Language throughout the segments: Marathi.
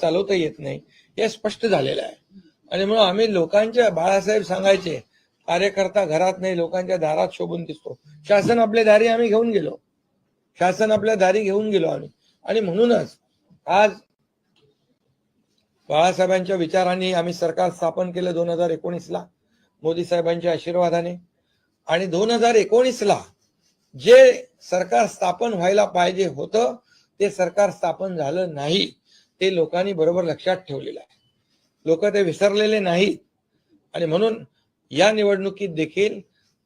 चालवता येत नाही. हे स्पष्ट झालेलं आहे. आणि म्हणून आम्ही लोकांच्या बाळासाहेब सांगायचे कार्यकर्ता घरात नाही लोकांच्या दारात शोभून दिसतो. शासन आपल्या दारी आम्ही घेऊन गेलो. शासन आपल्या दारी घेऊन गेलो आम्ही. आणि म्हणूनच आज बाळासाहेबांच्या विचारांनी आम्ही सरकार स्थापन केलं दोन हजार एकोणीसला मोदी साहेबांच्या आशीर्वादाने. आणि दोन हजार एकोणीसला जे सरकार स्थापन व्हायला पाहिजे होतं ते सरकार स्थापन झालं नाही. ते लोकांनी बरोबर लक्षात ठेवलेलं आहे. लोक ते विसरलेले नाहीत. आणि म्हणून या निवडणुकीत देखील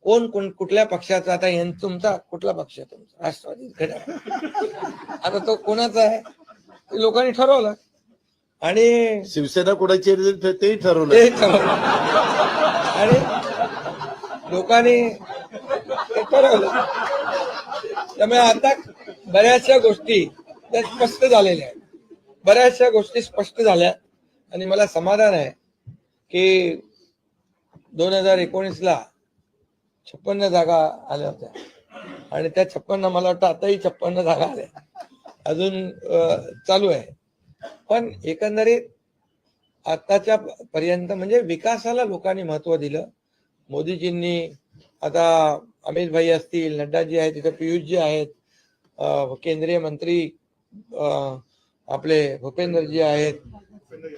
कोण कोण कुठल्या पक्षाचा आता तुमचा कुठला पक्ष तुमचा? राष्ट्रवादी घड्याळ. आता तो कोणाचा आहे? ते लोकांनी ठरवलं. आणि शिवसेना कोणाची तेही ठरवलं. ते ठरवलं. आणि लोकांनी ते ठरवलं. त्यामुळे आता बऱ्याचशा गोष्टी त्या स्पष्ट झालेल्या आहेत. बऱ्याचशा गोष्टी स्पष्ट झाल्या आणि मला समाधान आहे की दोन हजार एकोणीसला छप्पन्न जागा आल्या होत्या. आणि त्या छप्पन्न मला वाटतं आताही छप्पन्न जागा आल्या. अजून चालू आहे. पण एकंदरीत आताच्या पर्यंत म्हणजे विकासाला लोकांनी महत्त्व दिलं. मोदीजींनी आता अमित भाई असतील नड्डाजी आहेत तिथे पियुषजी आहेत केंद्रीय मंत्री आपले भूपेंद्रजी आहेत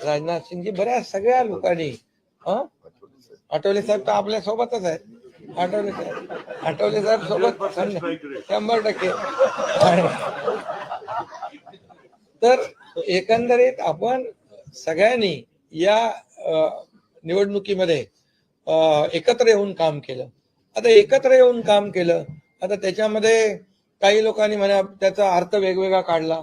राजनाथ सिंगजी बऱ्याच सगळ्या लोकांनी आठवले साहेब तर आपल्या सोबतच आहेत. आठवले साहेब. आठवले साहेब सोबत शंभर टक्के. तर एकंदरीत आपण सगळ्यांनी या निवडणुकीमध्ये एकत्र येऊन काम केलं. आता एकत्र येऊन काम केलं आता त्याच्यामध्ये काही लोकांनी म्हणा त्याचा अर्थ वेगवेगळा काढला.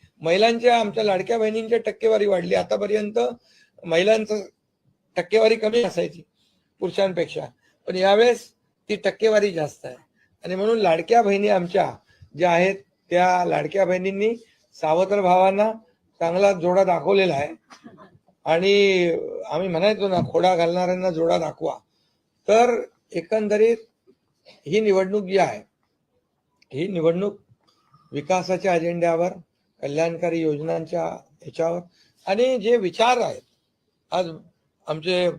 महिलांच्या आमच्या लाडक्या बहिणींच्या टक्केवारी वाढली. आतापर्यंत महिलांचं टक्केवारी कमी असायची पुरुषांपेक्षा. पण यावेळेस ती टक्केवारी जास्त आहे. आणि म्हणून लाडक्या बहिणी आमच्या ज्या आहेत त्या लाडक्या बहिणींनी सावत्र भावांना चांगला जोडा दाखवलेला आहे. आणि आम्ही म्हणायचो ना खोडा घालणाऱ्यांना जोडा दाखवा. तर एकंदरीत ही निवडणूक जी आहे ही निवडणूक विकासाच्या अजेंड्यावर कल्याणकारी योजनांच्या ह्याच्यावर. आणि जे विचार आहेत आज आमचे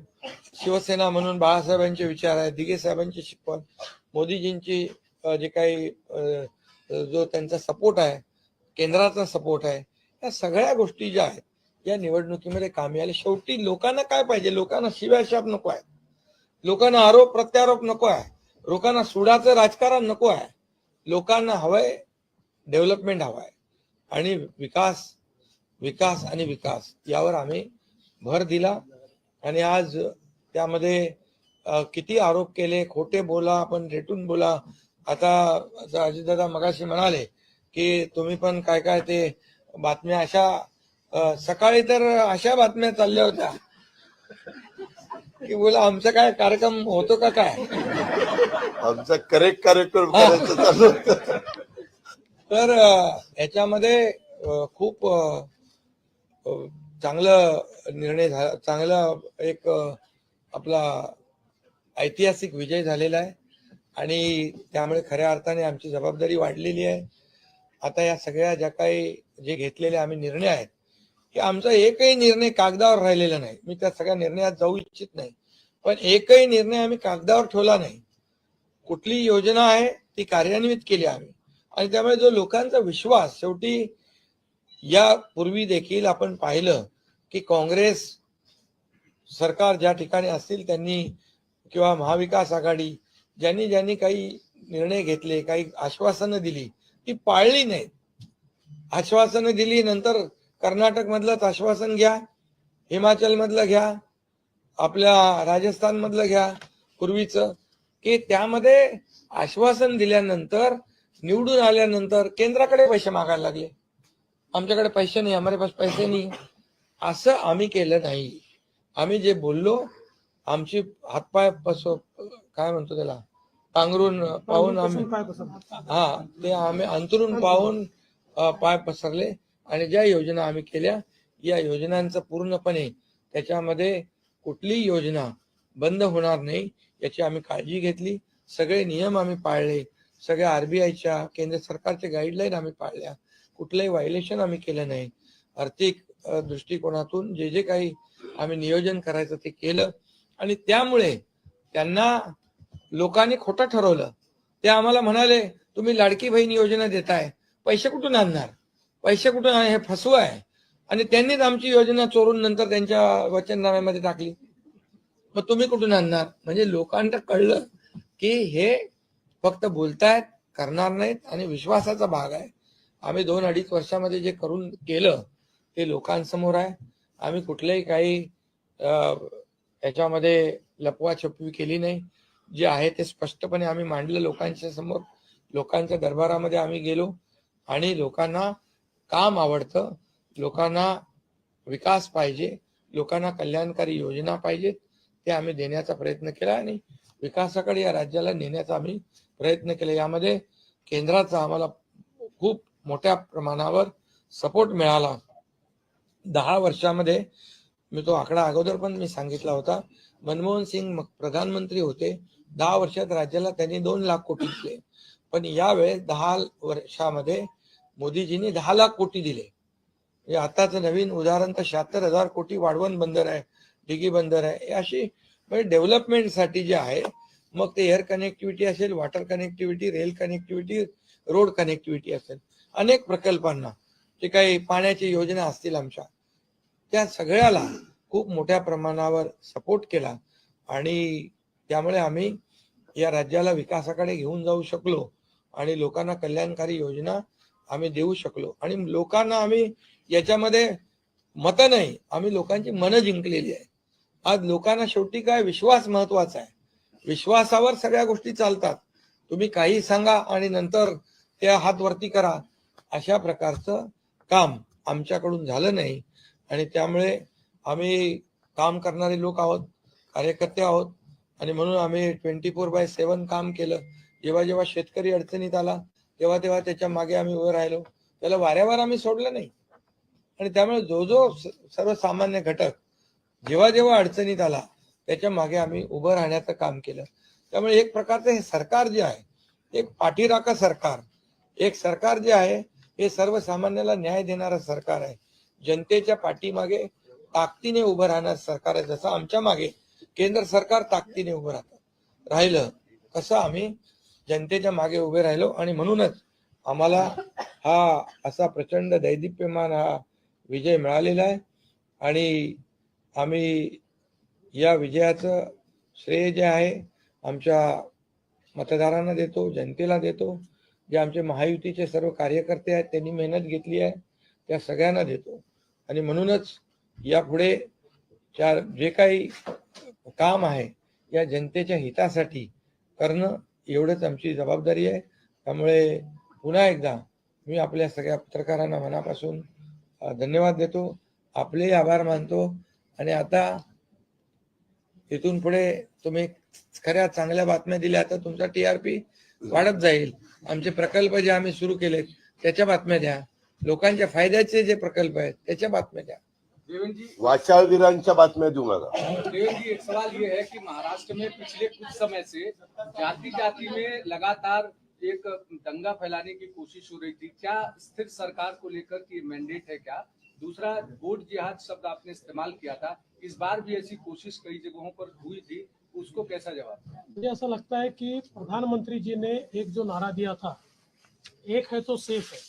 शिवसेना म्हणून बाळासाहेबांचे विचार आहेत दिघे साहेबांची शिकवण मोदीजींची जे काही जो त्यांचा सपोर्ट आहे केंद्राचा सपोर्ट आहे या सगळ्या गोष्टी ज्या आहेत या निवडणुकीमध्ये कामी आले. शेवटी लोकांना काय पाहिजे? लोकांना शिव्याशाप नको आहे. लोकांना आरोप प्रत्यारोप नको आहे. लोकांना सुडाचं राजकारण नको आहे. लोकांना हवंय डेव्हलपमेंट हवं आहे आणि विकास विकास आणि विकास यावर आम्ही भर दिला. आणि आज त्यामध्ये किती आरोप केले खोटे बोला आपण रेटून बोला. आता असं अजितदादा मगाशी म्हणाले की तुम्ही पण काय काय ते बातम्या अशा सकाळी तर अशा बातम्या चालल्या होत्या. की बोला आमचा काय कार्यक्रम होतो का काय? आमचा करेक्ट कार्यक्रम तर ह्याच्यामध्ये याच्यामध्ये खूप चांगलं निर्णय झाला चांगला एक आपला ऐतिहासिक विजय झालेला आहे. आणि त्यामुळे खऱ्या अर्थाने आमची जबाबदारी वाढलेली आहे. आता या सगळ्या ज्या काही जे घेतलेले आम्ही निर्णय आहेत की आमचा एकही निर्णय कागदावर राहिलेला नाही. मी त्या सगळ्या निर्णयात जाऊ इच्छित नाही. पण एकही निर्णय आम्ही कागदावर ठेवला नाही. कुठली योजना आहे ती कार्यान्वित केली आम्ही. आणि त्यामुळे जो लोकांचा विश्वास शेवटी या पूर्वी देखील आपण पाहिलं की काँग्रेस सरकार ज्या ठिकाणी असतील त्यांनी किंवा महाविकास आघाडी ज्यांनी ज्यांनी काही निर्णय घेतले काही आश्वासनं दिली ती पाळली नाहीत. आश्वासनं दिली नंतर कर्नाटक मधलंच आश्वासन घ्या हिमाचल मधलं घ्या आपल्या राजस्थान मधलं घ्या पूर्वीचं की त्यामध्ये आश्वासन दिल्यानंतर निवडून आल्यानंतर केंद्राकडे पैसे मागायला लागले. आमच्याकडे पैसे नाही हमारे पास पैसे नाही. असं आम्ही केलं नाही. आम्ही जे बोललो आमची हातपाय पस काय म्हणतो त्याला? पांघरून पाहून आम्ही हा ते आम्ही अंतरून पाहून पाय पसरले आणि ज्या योजना आम्ही केल्या या योजनांचं पूर्णपणे त्याच्यामध्ये कुठलीही योजना बंद होणार नाही याची आम्ही काळजी घेतली. सगळे नियम आम्ही पाळले. सगळ्या आरबीआयच्या केंद्र सरकारच्या गाईडलाईन आम्ही पाळल्या. कुठलंही व्हायलेशन आम्ही केलं नाही. आर्थिक दृष्टिकोनातून जे जे काही आम्ही नियोजन करायचं ते केलं. आणि त्यामुळे त्यांना लोकांनी खोटं ठरवलं. ते आम्हाला म्हणाले तुम्ही लाडकी बहीण योजना देताय. पैसे कुठून आणणार? पैसे कुठून हे फसवं आहे. आणि त्यांनीच आमची योजना चोरून नंतर त्यांच्या वचननाम्यामध्ये टाकली. मग तुम्ही कुठून आणणार? म्हणजे लोकांना कळलं की हे फक्त बोलतायत करणार नाहीत आणि विश्वासाचा भाग आहे. आम्ही दोन अडीच वर्षामध्ये जे करून केलं ते लोकांसमोर आहे. आम्ही कुठलेही काही याच्यामध्ये याच्यामध्ये लपवाछपवी केली नाही. जे आहे ते स्पष्टपणे आम्ही मांडलं लोकांच्या समोर. लोकांच्या दरबारामध्ये आम्ही गेलो आणि लोकांना काम आवडतं. लोकांना विकास पाहिजे. लोकांना कल्याणकारी योजना पाहिजेत. ते आम्ही देण्याचा प्रयत्न केला आणि विकासाकडे या राज्याला नेण्याचा आम्ही प्रयत्न केला. यामध्ये केंद्राचा आम्हाला खूप मोठ्या प्रमाणावर सपोर्ट मिळाला. दहा वर्षामध्ये मी तो आकडा अगोदर पण मी सांगितला होता. मनमोहन सिंग मग प्रधानमंत्री होते. दहा वर्षात राज्याला त्यांनी दोन लाख कोटी दिले. पण यावेळेस दहा वर्षामध्ये मोदीजींनी दहा लाख कोटी दिले. म्हणजे आताच नवीन उदाहरण तर शहात्तर हजार कोटी वाढवण बंदर आहे डिगी बंदर आहे. अशी म्हणजे डेव्हलपमेंटसाठी जे आहे मग ते एअर कनेक्टिव्हिटी असेल water connectivity rail connectivity road connectivity असेल. अनेक प्रकल्पांना जे काही पाण्याची योजना असतील आमच्या त्या सगळ्याला खूप मोठ्या प्रमाणावर सपोर्ट केला आणि त्यामुळे आम्ही या राज्याला विकासाकडे घेऊन जाऊ शकलो आणि लोकांना कल्याणकारी योजना आम्ही देऊ शकलो. आणि लोकांना आम्ही याच्यामध्ये मतं नाही आम्ही लोकांची मनं जिंकलेली आहे आज लोकांना शेवटी काय विश्वास महत्त्वाचा आहे. विश्वासावर सगळ्या गोष्टी चालतात. तुम्ही काही सांगा आणि नंतर त्या हात वरती करा. अशा प्रकारचं काम आमच्याकडून झालं नाही. आणि त्यामुळे आम्ही काम करणारे लोक आहोत कार्यकर्ते आहोत. आणि म्हणून आम्ही ट्वेंटी फोर बाय सेव्हन काम केलं. जेव्हा जेव्हा शेतकरी अडचणीत आला तेव्हा तेव्हा त्याच्यामागे आम्ही उभं राहिलो. त्याला वाऱ्यावर आम्ही सोडलं नाही. आणि त्यामुळे जो जो सर्वसामान्य घटक जेव्हा जेव्हा अडचणीत आला त्याच्यामागे आम्ही उभं राहण्याचं काम केलं. त्यामुळे एक प्रकारचं हे सरकार जे आहे एक पाठीराखा सरकार एक सरकार जे आहे हे सर्वसामान्याला न्याय देणारं सरकार आहे. जनतेच्या पाठीमागे ताकदीने उभं राहणार सरकार आहे. जसं आमच्या मागे केंद्र सरकार ताकदीने उभं राहतं. राहिलं कसं आम्ही जनतेच्या मागे उभे राहिलो आणि म्हणूनच आम्हाला हा असा प्रचंड दैदिप्यमान हा विजय मिळालेला आहे. आणि आम्ही या विजयाचं श्रेय जे आहे आमच्या मतदारांना देतो जनतेला देतो. जे आमचे महायुतीचे सर्व कार्यकर्ते आहेत त्यांनी मेहनत घेतली आहे त्या सगळ्यांना देतो. आणि म्हणूनच यापुढे चार जे काही काम आहे या जनतेच्या हितासाठी करणं एवढंच आमची जबाबदारी आहे. त्यामुळे पुन्हा एकदा मी आपल्या सगळ्या पत्रकारांना मनापासून धन्यवाद देतो. आपलेही आभार मानतो. आणि आता इथून पुढे तुम्ही खऱ्या चांगल्या बातम्या दिल्या तर तुमचा टीआरपी वाढत जाईल. आमचे प्रकल्प जे आम्ही सुरू केलेत त्याच्या बातम्या द्या. लोकांच्या फायद्याचे जे प्रकल्प आहेत त्याच्या बातम्या द्या. देवेंद्र जी वाचाळवीरांच्या बातम्या देऊ नका. देवेंद्र जी एक सवाल ये है कि महाराष्ट्र में पिछले कुछ समय से जाति जाति में लगातार एक दंगा फैलाने की कोशिश हो रही थी। क्या स्थिर सरकार को लेकर की मैंडेट है क्या? दूसरा वोट जिहाद शब्द आपने इस्तेमाल किया था, इस बार भी ऐसी कोशिश कई जगहों पर हुई थी, उसको कैसा जवाब मुझे ऐसा लगता है कि प्रधानमंत्री जी ने एक जो नारा दिया था, एक है तो सेफ़ है।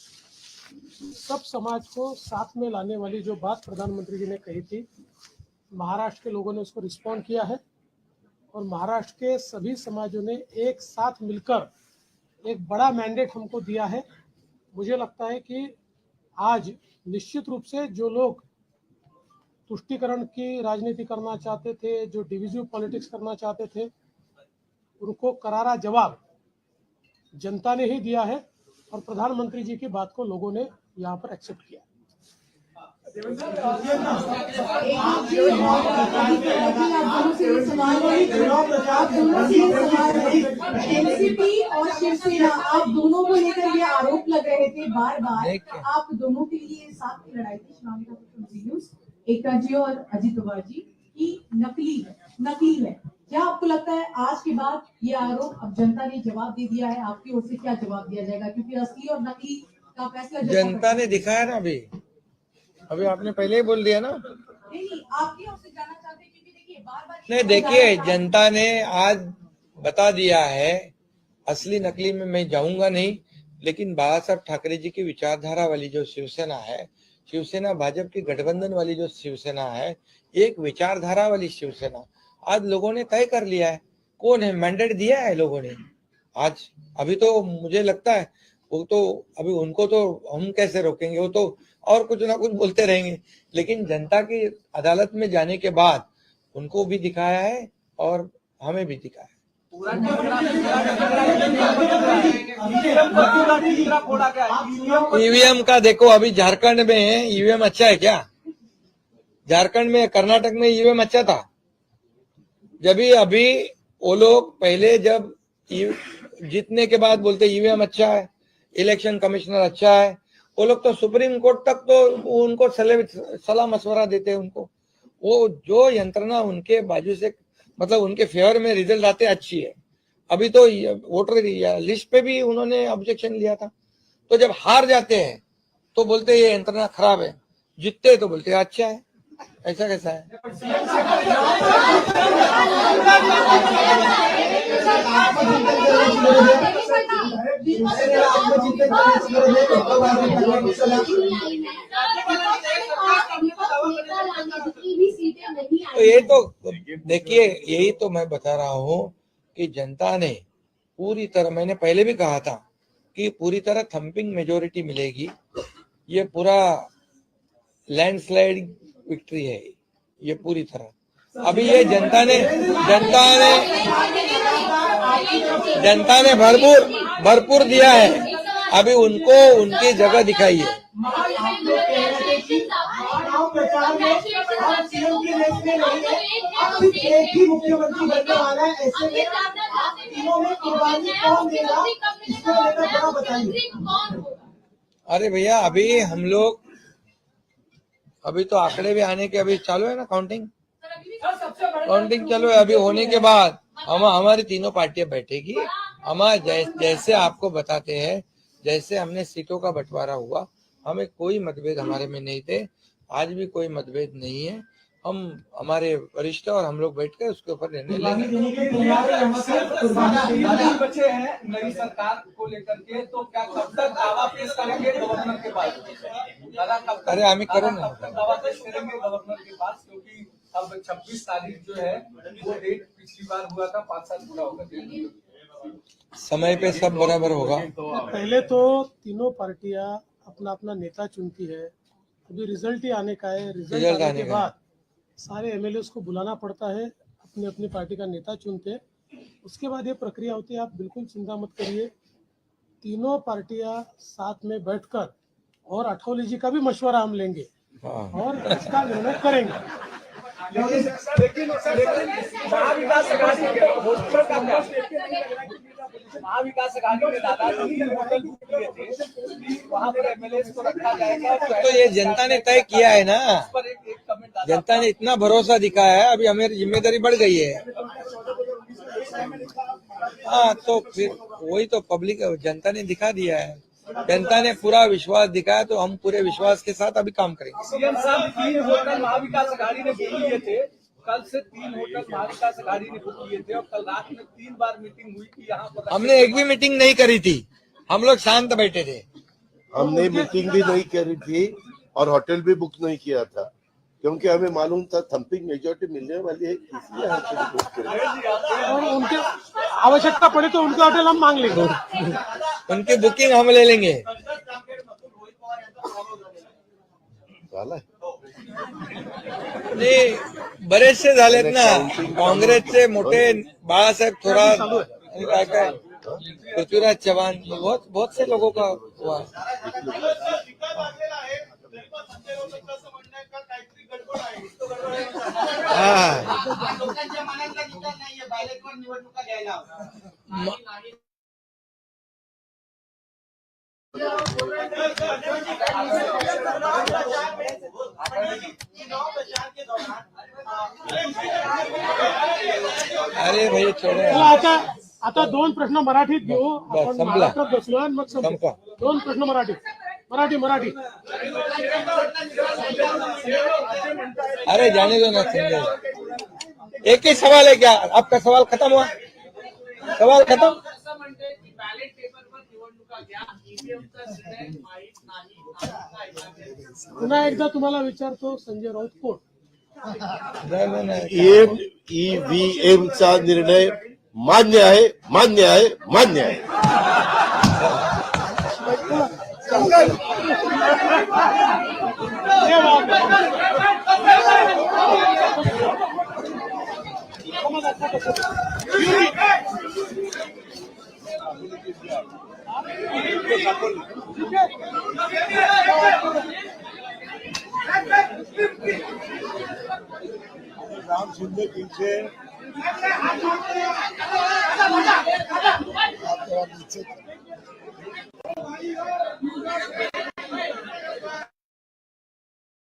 सब समाज को साथ में लाने वाली जो बात प्रधानमंत्री जी ने कही थी, महाराष्ट्र के लोगों ने उसको रिस्पॉन्ड किया है और महाराष्ट्र के सभी समाजों ने एक साथ मिलकर एक बड़ा मैंडेट हमको दिया है। मुझे लगता है कि आज निश्चित रूप से जो लोग तुष्टिकरण की राजनीति करना चाहते थे, जो डिविजिव पॉलिटिक्स करना चाहते थे, उनको करारा जवाब जनता ने ही दिया है और प्रधानमंत्री जी की बात को लोगों ने यहाँ पर एक्सेप्ट किया एनसीपी और शिवसेना आप दोनों को लेकर ये आरोप लग रहे थे बार बार आप दोनों के लिए साथ की लड़ाई थी शिवानी एकता जी और अजित पवार जी की नकली है नकली है क्या आपको लगता है आज के बाद ये आरोप अब जनता ने जवाब दे दिया है आपकी ओर से क्या जवाब दिया जाएगा क्योंकि असली और नकली का फैसला जनता ने दिखाया ना अभी। अभी आपने पहले ही बोल दिया ना। नहीं नहीं आपकी ओर से जानना चाहते हैं क्योंकि देखिए बार बार नहीं देखिए जनता ने आज बता दिया है असली नकली में मैं जाऊँगा नहीं लेकिन बाबा साहब ठाकरे जी की विचारधारा वाली जो शिवसेना है शिवसेना भाजपा की गठबंधन वाली जो शिवसेना है एक विचारधारा वाली शिवसेना आज लोगों ने तय कर लिया है कौन है मैंडेट दिया है लोगों ने? आज अभी तो मुझे लगता है वो तो अभी उनको तो हम कैसे रोकेंगे? वो तो और कुछ ना कुछ बोलते रहेंगे लेकिन जनता की अदालत में जाने के बाद उनको भी दिखाया है और हमें भी दिखाया है ईवीएम का देखो अभी झारखंड में ईवीएम अच्छा है क्या झारखंड में कर्नाटक में ईवीएम अच्छा था जब भी अभी वो लोग पहले जब जीतने के बाद बोलते ईवीएम अच्छा है इलेक्शन कमिश्नर अच्छा है वो लोग तो सुप्रीम कोर्ट तक तो उनको सलाह मशवरा देते हैं उनको। वो जो यंत्रणा उनके बाजू से मतलब उनके फेवर में रिज़ल्ट आते, अच्छी है। अभी तो वोटर लिस्ट पे भी उन्होंने ऑब्जेक्शन लिया था। तो जब हार जाते हैं तो बोलते ये यंत्रणा खराब है। जीतते तो बोलते अच्छा है। ऐसा कैसा है? तो ये तो देखिए, यही तो मैं बता रहा हूँ कि जनता ने पूरी तरह, मैंने पहले भी कहा था कि पूरी तरह थंपिंग मेजोरिटी मिलेगी। ये पूरा लैंडस्लाइड विक्ट्री है, ये पूरी तरह। अभी ये जनता ने जनता ने जनता ने भरपूर भरपूर दिया है। अभी उनको उनकी जगह दिखाई है मुख्यमंत्री बनने वाला अरे भैया, अभी हम लोग अभी तो आंकड़े भी आने के, अभी चालू है ना काउंटिंग काउंटिंग चालू अभी होने के बाद हम हमारी तीनों पार्टियाँ बैठेगी हम जै, जैसे आपको बताते हैं जैसे हमने सीटों का बंटवारा हुआ हमें कोई मतभेद हमारे में नहीं थे आज भी कोई मतभेद नहीं है हम हमारे वरिष्ठ और हम लोग बैठ कर उसके ऊपर निर्णय लेंगे है बचे हैं नई सरकार को लेकर के तो क्या कब तक दावा पेश करेंगे गवर्नर के पास? अरे, आम्ही करू ना. दावा पेश करेंगे गवर्नर के पास? क्योंकि अब 26 तारीख जो है वो डेट पिछली बार हुआ था पाँच साल पूरा होगा समय पे सब बराबर होगा। पहले तो तीनों पार्टियाँ अपना अपना नेता चुनती है। अभी रिज़ल्ट ही आने का है। रिज़ल्ट रिज़ल्ट आने आने के बाद सारे एमएलए को बुलाना पड़ता है अपनी अपनी पार्टी का नेता चुनते हैं। उसके बाद ये प्रक्रिया होती है आप बिल्कुल चिंता मत करिए। तीनों पार्टियाँ साथ में बैठकर और अठौली जी का भी मशवरा हम लेंगे हाँ। और इसका निर्णय करेंगे। के महाविकास होटल वहाँ तो ये जनता ने तय किया है ना? जनता ने इतना भरोसा दिखाया है, अभी हमारी ज़िम्मेदारी बढ़ गई है। हाँ तो फिर वही तो पब्लिक जनता ने दिखा दिया है। जनता ने पूरा विश्वास दिखाया तो हम पूरे विश्वास के साथ अभी काम करेंगे। सीएम साहब तीन होटल महाविकास अघाड़ी ने बुक किए थे। कल से तीन होटल महाविकास अघाड़ी ने बुक किए थे और कल रात में तीन बार मीटिंग हुई थी यहाँ पर हमने एक भी मीटिंग नहीं करी थी। हम लोग शांत बैठे थे। हमने मीटिंग भी नहीं करी थी और होटल भी बुक नहीं किया था। क्योंकि हमें मालूम था थम्पिंग मेजोरिटी मिलने वाली है इसलिए हम और उनके आवश्यकता पड़े तो उनके होटल हम मांग लेंगे। उनकी बुकिंग हम ले लेंगे। बरेचसे झालेत ना काँग्रेसचे मोठे बाळासाहेब थोरात आणि काय काय पृथ्वीराज चव्हाण बहुत बहुत से लोगों का हुआ। आता दोन प्रश्न मराठीत घेऊ आपण संपला. महाराष्ट्रात बसलो आणि मग संपू. दोन प्रश्न मराठी मराठी मराठी अरे जाने दो ना संजय एक ही सवाल है क्या आपका सवाल खत्म हुआ सवाल खत्म असं म्हणते की बॅलेट पेपरवर निवडणुका घ्या ईव्हीएमचा निर्णय माहीत नाही नागरिकांना ऐकायचे. पुन्हा एकदा तुम्हाला विचारतो संजय राऊत कोण जाने दो ना. ईएम ईव्हीएम चा निर्णय मान्य आहे मान्य आहे मान्य आहे.